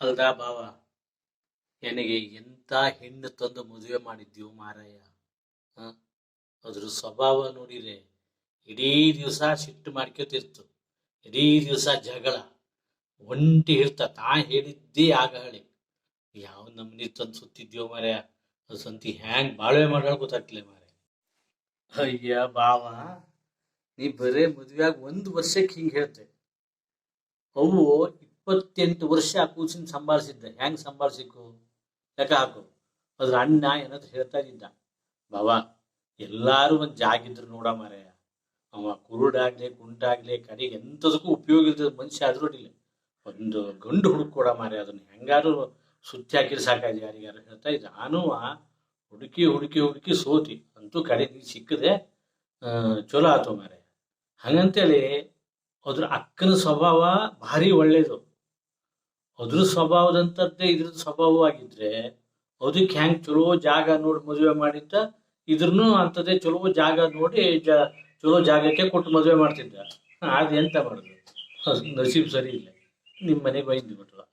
ಅಲ್ದಾ ಬಾವ? ನನಗೆ ಎಂತ ಹೆಣ್ಣು ತಂದು ಮದುವೆ ಮಾಡಿದ್ಯೋ ಮಾರಾಯ? ಅದ್ರ ಸ್ವಭಾವ ನೋಡಿದ್ರೆ ಇಡೀ ದಿವಸ ಸಿಟ್ಟು ಮಾಡ್ಕೋತಿರ್ತು. ಇಡೀ ದಿವಸ ಜಗಳ. ಒಂಟಿ ಇರ್ತ. ತಾ ಹೇಳಿದ್ದೇ ಆಗ ಹೇಳಿ ಯಾವ ನಮ್ನಿ ತಂದು ಸುತ್ತಿದ್ಯೋ ಮಾರಾಯ? ಅದು ಸಂತಿ ಹ್ಯಾಂಗ್ ಬಾಳ್ವೆ ಮಾಡೋ ಗೊತ್ತಾಗ್ತಿಲ್ಲ ಮಾರಾಯ. ಅಯ್ಯ ಬಾವ, ನೀ ಬರೇ ಮದುವೆಯಾಗ ಒಂದು ವರ್ಷಕ್ಕೆ ಹಿಂಗೆ ಹೇಳ್ತೆ. ಅವು ಇಪ್ಪತ್ತೆಂಟು ವರ್ಷ ಆ ಕೂಸಿನ ಸಂಭಾಳಿಸಿದ್ದೆ ಹೆಂಗ್ ಸಂಭಾಳಿಸಿಕು ಲೆಕ್ಕ ಹಾಕು. ಅದ್ರ ಅಣ್ಣ ಏನಾದ್ರು ಹೇಳ್ತಾ ಇದ್ದ. ಬಾವ ಎಲ್ಲಾರು ಒಂದ್ ಜಾಗಿದ್ರು ನೋಡ ಮಾರಾಯ. ಅವ ಕುರುಡಾಗ್ಲಿ ಕುಂಟಾಗ್ಲಿ ಕಡೆಗೆ ಎಂತದಕ್ಕೂ ಉಪಯೋಗ ಇರ್ತದೆ ಮನುಷ್ಯ ಆದ್ರೂ ಒಂದು ಗಂಡು ಹುಡುಕೋಡ ಮಾರೆ ಅದನ್ನ. ಹೆಂಗಾರು ಸುತ್ತಿ ಹಾಕಿದ್ರೆ ಸಾಕಾಯ್ತು ಯಾರಿಗಾರು. ಹೇಳ್ತಾ ಇದ್ದ. ನಾನು ಹುಡುಕಿ ಹುಡುಕಿ ಹುಡುಕಿ ಸೋತಿ. ಅಂತೂ ಕಡೆ ಸಿಕ್ಕದೆ ಆ, ಚಲೋ ಆತು ಮಾರೆ ಹಂಗಂತೇಳಿ ಅದ್ರ ಅಕ್ಕನ ಸ್ವಭಾವ ಭಾರಿ ಒಳ್ಳೇದು. ಅದ್ರ ಸ್ವಭಾವದಂಥದ್ದೇ ಇದ್ರದ್ದು ಸ್ವಭಾವವಾಗಿದ್ರೆ ಅದಕ್ಕೆ ಹೆಂಗ್ ಚಲೋ ಜಾಗ ನೋಡಿ ಮದುವೆ ಮಾಡಿದ್ದ, ಇದ್ರನು ಅಂತದೇ ಚಲೋ ಜಾಗ ನೋಡಿ ಜ, ಚಲೋ ಜಾಗಕ್ಕೆ ಕೊಟ್ಟು ಮದುವೆ ಮಾಡ್ತಿದ್ದ. ಅದು ಎಂತ ಮಾಡುದು? ನಸೀಬ್ ಸರಿ ಇಲ್ಲ. ನಿಮ್ಮ ಮನೆಗೆ ಬೈದು ಬಿಟ್ರು.